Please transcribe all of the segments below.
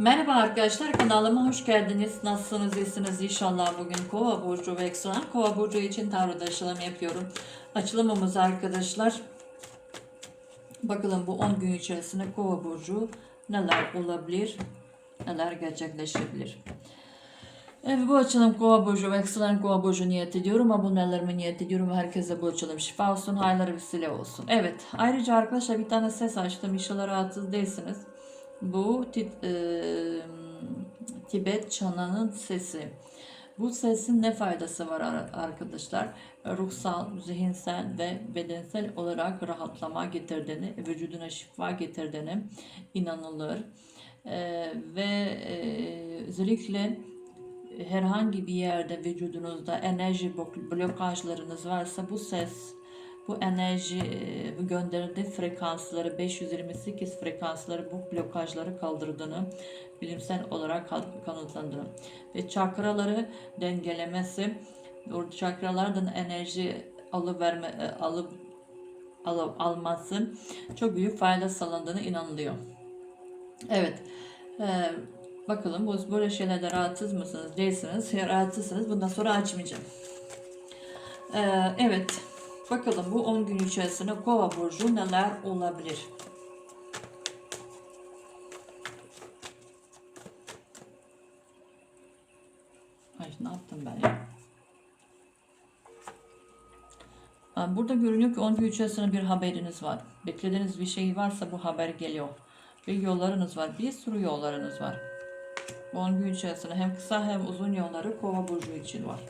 Merhaba arkadaşlar kanalıma hoş geldiniz. Nasılsınız? iyisiniz inşallah bugün Kova burcu ve Eksan Kova burcu için tarot açılım yapıyorum. Açılımımız arkadaşlar bakalım bu 10 gün içerisinde Kova burcu neler olabilir, neler gerçekleşebilir. Evet bu açılım Kova burcu ve Eksan Kova burcu niyet ediyorum. Abonelerime niyet ediyorum. Herkese bu açılım şifa olsun, hayırlı vesile olsun. Evet ayrıca arkadaşlar bir tane ses açtım. İnşallah rahatsız değilsiniz. Bu e, Tibet çananın sesi. Bu sesin ne faydası var ar- arkadaşlar? Ruhsal, zihinsel ve bedensel olarak rahatlama getirdiğini, vücuduna şifa getirdiğini inanılır. E, ve e, özellikle herhangi bir yerde vücudunuzda enerji blok- blokajlarınız varsa bu ses bu enerji bu gönderdiği frekansları 528 frekansları bu blokajları kaldırdığını bilimsel olarak kan- kanıtlandı. Ve çakraları dengelemesi çakralardan enerji alıverme alıp alıp alması çok büyük fayda sağlandığını inanılıyor. Evet. e, bakalım bu böyle şeylerde rahatsız mısınız? Değilsiniz. Rahatsızsınız bundan sonra açmayacağım. E, evet. Bakalım bu 10 gün içerisinde Kova burcu neler olabilir? Ay ne yaptım ben ya? Burada görünüyor ki 10 gün içerisinde bir haberiniz var. Beklediğiniz bir şey varsa bu haber geliyor. Ve yollarınız var. Bir sürü yollarınız var. Bu 10 gün içerisinde hem kısa hem uzun yolları Kova burcu için var.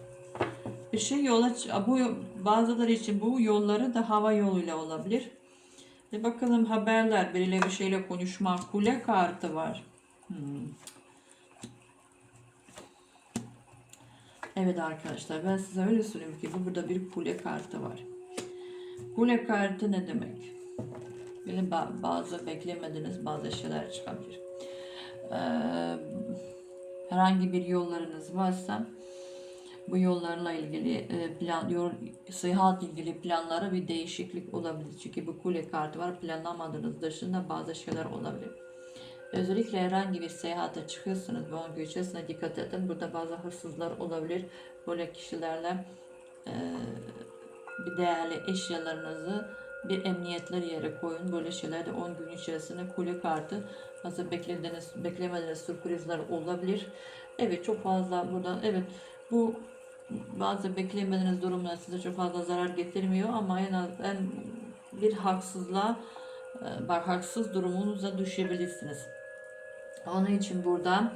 Bir şey yola bu bazıları için bu yolları da hava yoluyla olabilir. Ve bakalım haberler, biriyle bir şeyle konuşma, kule kartı var. Hmm. Evet arkadaşlar ben size öyle söyleyeyim ki bu burada bir kule kartı var. Kule kartı ne demek? Ba- bazı beklemediğiniz bazı şeyler çıkabilir. Ee, herhangi bir yollarınız varsa bu yollarla ilgili e, plan, yol, seyahat ilgili planlara bir değişiklik olabilir. Çünkü bu kule kartı var. Planlamadığınız dışında bazı şeyler olabilir. Özellikle herhangi bir seyahate çıkıyorsunuz ve onun gün içerisinde dikkat edin. Burada bazı hırsızlar olabilir. Böyle kişilerle e, bir değerli eşyalarınızı bir emniyetler yere koyun. Böyle şeylerde 10 gün içerisinde kule kartı hazır beklediğiniz, beklemediğiniz sürprizler olabilir. Evet çok fazla buradan evet bu bazı beklemediğiniz durumlar size çok fazla zarar getirmiyor ama en az en bir haksızlığa e, bak haksız durumunuza düşebilirsiniz. Onun için burada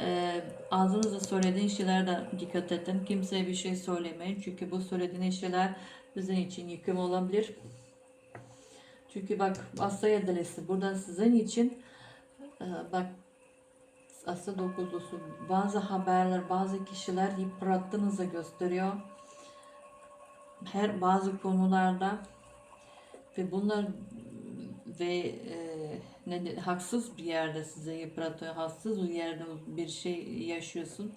e, ağzınızda söylediğin şeylerde dikkat edin. Kimseye bir şey söylemeyin. Çünkü bu söylediğiniz şeyler sizin için yıkım olabilir. Çünkü bak Asya Delisi burada sizin için e, bak Asya dokuzlusu bazı haberler bazı kişiler yıprattığınızı gösteriyor. Her bazı konularda ve bunlar ve e, ne haksız bir yerde size yıpratıyor. Haksız bir yerde bir şey yaşıyorsun.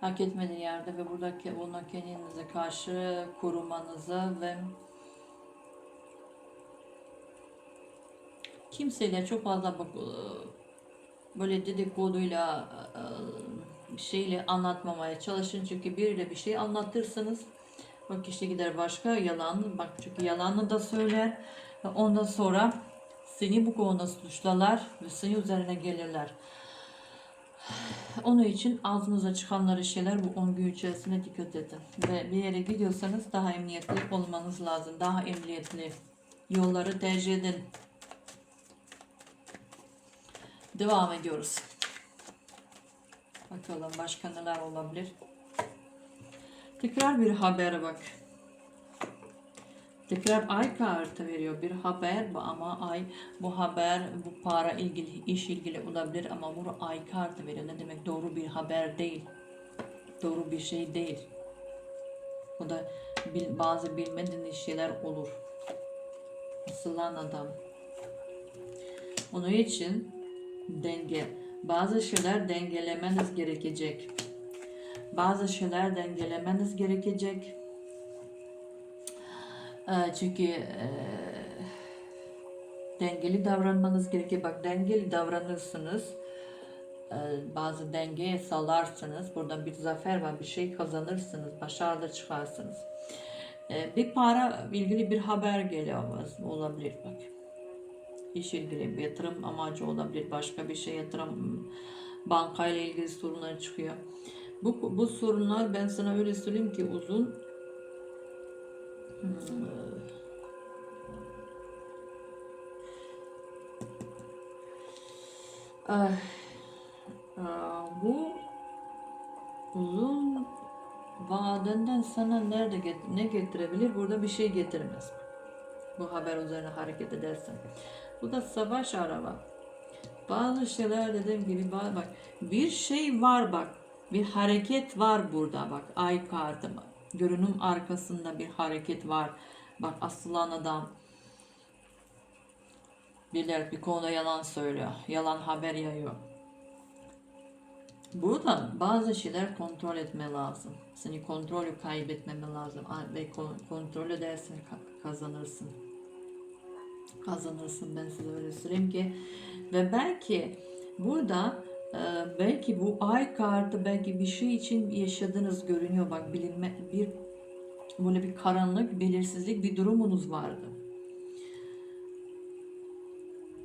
Hak etmediğin yerde ve buradaki buna kendinize karşı korumanızı ve kimseyle çok fazla e, böyle dedikoduyla e, bir şeyle anlatmamaya çalışın. Çünkü biriyle bir şey anlatırsanız o kişi gider başka yalan bak çünkü yalanını da söyler ve ondan sonra seni bu konuda suçlarlar ve senin üzerine gelirler. Onun için ağzınıza çıkanları şeyler bu 10 gün içerisinde dikkat edin. Ve bir yere gidiyorsanız daha emniyetli olmanız lazım. Daha emniyetli yolları tercih edin. Devam ediyoruz. Bakalım başka neler olabilir. Tekrar bir habere bak. Tekrar ay kartı veriyor. Bir haber bu ama ay bu haber bu para ilgili iş ilgili olabilir ama bu ay kartı veriyor. Ne demek doğru bir haber değil. Doğru bir şey değil. O da bazı bilmediğiniz şeyler olur. Asılan adam. Onun için denge. Bazı şeyler dengelemeniz gerekecek. Bazı şeyler dengelemeniz gerekecek. Ee, Çünkü e, dengeli davranmanız gerekiyor. Bak dengeli davranırsınız. e, bazı dengeye salarsınız. Burada bir zafer var, bir şey kazanırsınız, başarılı çıkarsınız. E, bir para ilgili bir haber geliyor olabilir bak. İş ilgili bir yatırım amacı olabilir, başka bir şey yatırım bankayla ilgili sorunlar çıkıyor. Bu, bu sorunlar ben sana öyle söyleyeyim ki uzun hmm, Ah, ah, bu uzun vadeden sana nerede get- ne getirebilir? Burada bir şey getirmez. Bu haber üzerine hareket edersen. Bu da savaş araba. Bazı şeyler dediğim gibi ba- bak bir şey var bak. Bir hareket var burada bak. Ay kartı. Görünüm arkasında bir hareket var. Bak asılan adam. Birileri bir konuda yalan söylüyor. Yalan haber yayıyor. Burada bazı şeyler kontrol etme lazım. Seni kontrolü kaybetmeme lazım. Ve kon- kontrol edersin ka- kazanırsın. Kazanırsın ben size öyle söyleyeyim ki. Ve belki burada e, belki bu ay kartı belki bir şey için yaşadığınız görünüyor. Bak bilinme bir böyle bir karanlık, belirsizlik bir durumunuz vardı.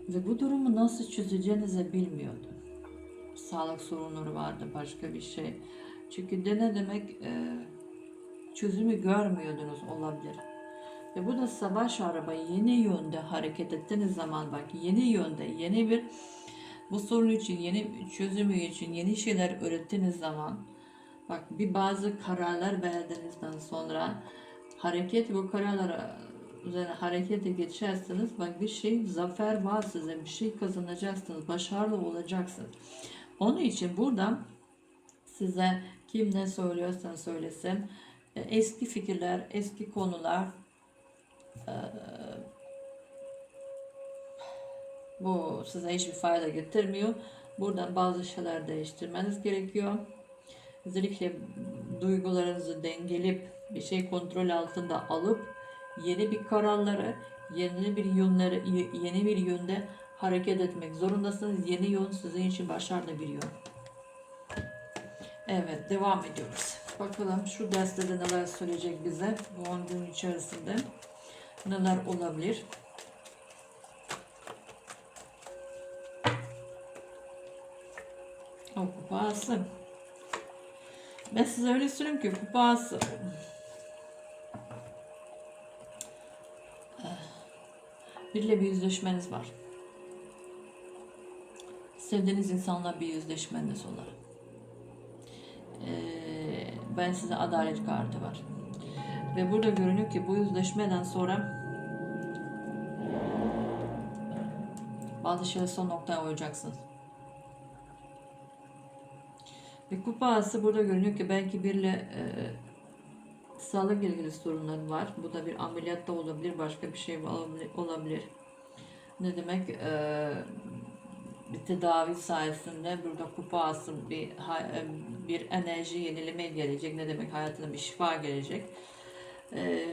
Ve bu durumu nasıl çözeceğinizi bilmiyordu. Sağlık sorunları vardı, başka bir şey. Çünkü de ne demek e, çözümü görmüyordunuz olabilir. Ve bu da savaş araba yeni yönde hareket ettiğiniz zaman bak yeni yönde yeni bir bu sorun için yeni çözümü için yeni şeyler öğrettiğiniz zaman bak bir bazı kararlar verdiğinizden sonra hareket bu kararlara üzerine harekete geçersiniz. Bak bir şey zafer var size. Bir şey kazanacaksınız. Başarılı olacaksınız. Onun için burada size kim ne söylüyorsa söylesin e, eski fikirler, eski konular bu size hiçbir fayda getirmiyor. Burada bazı şeyler değiştirmeniz gerekiyor. Özellikle duygularınızı dengelip bir şey kontrol altında alıp yeni bir kararları, yeni bir yönleri, yeni bir yönde hareket etmek zorundasınız. Yeni yön sizin için başarılı bir yön. Evet, devam ediyoruz. Bakalım şu derste de neler söyleyecek bize bu 10 gün içerisinde. Neler olabilir? O kupası. Ben size öyle söyleyeyim ki kupası biriyle bir yüzleşmeniz var. Sevdiğiniz insanla bir yüzleşmeniz olur. Ee, ben size adalet kartı var. Ve burada görünüyor ki bu yüzleşmeden sonra şeyler son noktaya koyacaksınız. Ve kupa ağası burada görünüyor ki belki birle e, sağlık ilgili sorunları var. Bu da bir ameliyat da olabilir, başka bir şey olabilir. Ne demek? E, bir tedavi sayesinde burada kupa ağası bir, e, bir enerji yenileme gelecek. Ne demek? Hayatına bir şifa gelecek. E,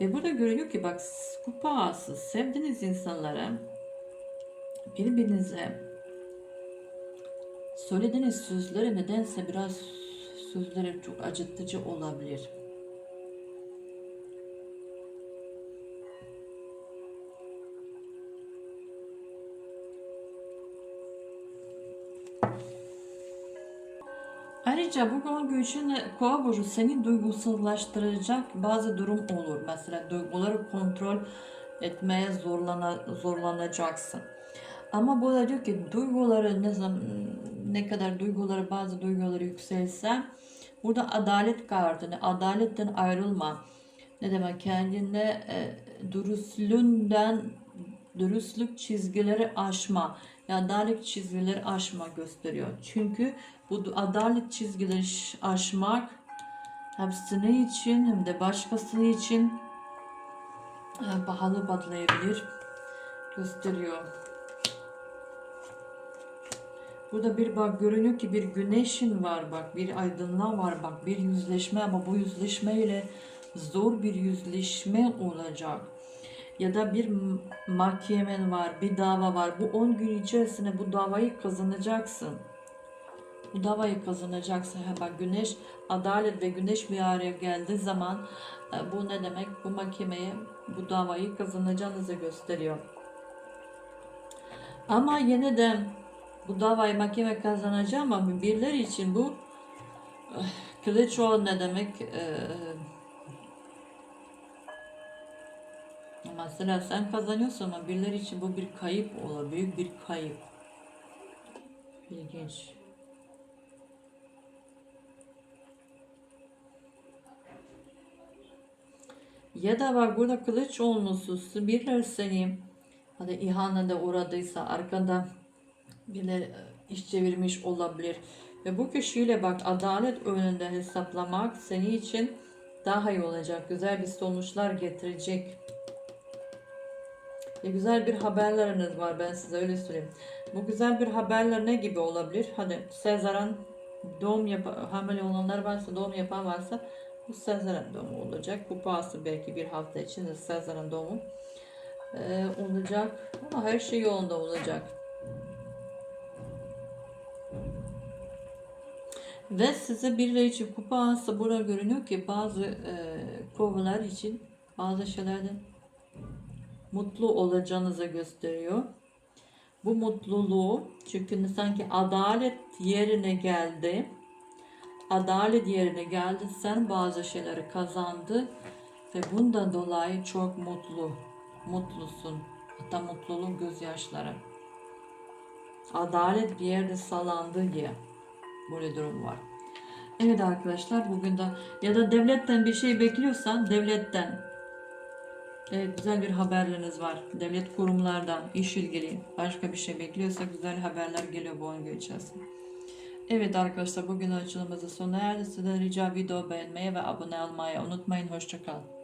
ve burada görünüyor ki bak kupa ağası sevdiğiniz insanlara birbirinize söylediğiniz sözleri nedense biraz sözleri çok acıtıcı olabilir. Ayrıca bu kova göçün kova burcu seni duygusallaştıracak bazı durum olur. Mesela duyguları kontrol etmeye zorlana, zorlanacaksın. Ama bu da diyor ki duyguları ne zaman ne kadar duyguları bazı duyguları yükselse burada adalet kartını adaletten ayrılma. Ne demek kendine e, dürüstlüğünden dürüstlük çizgileri aşma. Ya adalet çizgileri aşma gösteriyor. Çünkü bu adalet çizgileri aşmak hem senin için hem de başkası için e, pahalı patlayabilir gösteriyor. Burada bir bak görünüyor ki bir güneşin var bak bir aydınlığa var bak bir yüzleşme ama bu yüzleşme ile zor bir yüzleşme olacak. Ya da bir mahkemen var, bir dava var. Bu 10 gün içerisinde bu davayı kazanacaksın. Bu davayı kazanacaksın. Ha bak güneş, adalet ve güneş bir araya geldiği zaman e, bu ne demek? Bu mahkemeye bu davayı kazanacağınızı gösteriyor. Ama yine de bu davayı mahkeme kazanacağım ama birileri için bu eh, Kılıçoğlu ne demek? Ee, mesela sen kazanıyorsun ama birileri için bu bir kayıp olur. Büyük bir kayıp. İlginç. Ya da bak burada Kılıçoğlu'nusu birileri seni hadi ihanete uğradıysa arkada birileri e, iş çevirmiş olabilir. Ve bu kişiyle bak adalet önünde hesaplamak senin için daha iyi olacak. Güzel bir sonuçlar getirecek. Ve güzel bir haberleriniz var ben size öyle söyleyeyim. Bu güzel bir haberler ne gibi olabilir? Hani Sezar'ın doğum yap hamile olanlar varsa doğum yapan varsa bu Sezar'ın doğumu olacak. Bu pahası belki bir hafta içinde Sezar'ın doğumu ee, olacak. Ama her şey yolunda olacak. Ve size birileri için kupa ağası burada görünüyor ki bazı e, kovalar için bazı şeylerden mutlu olacağınızı gösteriyor. Bu mutluluğu çünkü sanki adalet yerine geldi. Adalet yerine geldi. Sen bazı şeyleri kazandı ve bundan dolayı çok mutlu. Mutlusun. Hatta mutluluğun gözyaşları. Adalet bir yerde sağlandı diye. Böyle durum var. Evet arkadaşlar bugün de ya da devletten bir şey bekliyorsan devletten evet, güzel bir haberleriniz var. Devlet kurumlardan iş ilgili başka bir şey bekliyorsa güzel haberler geliyor bu 10 gün içerisinde. Evet arkadaşlar bugün açılımımızı sona erdi. Sizden rica video beğenmeyi ve abone olmayı unutmayın. Hoşçakalın.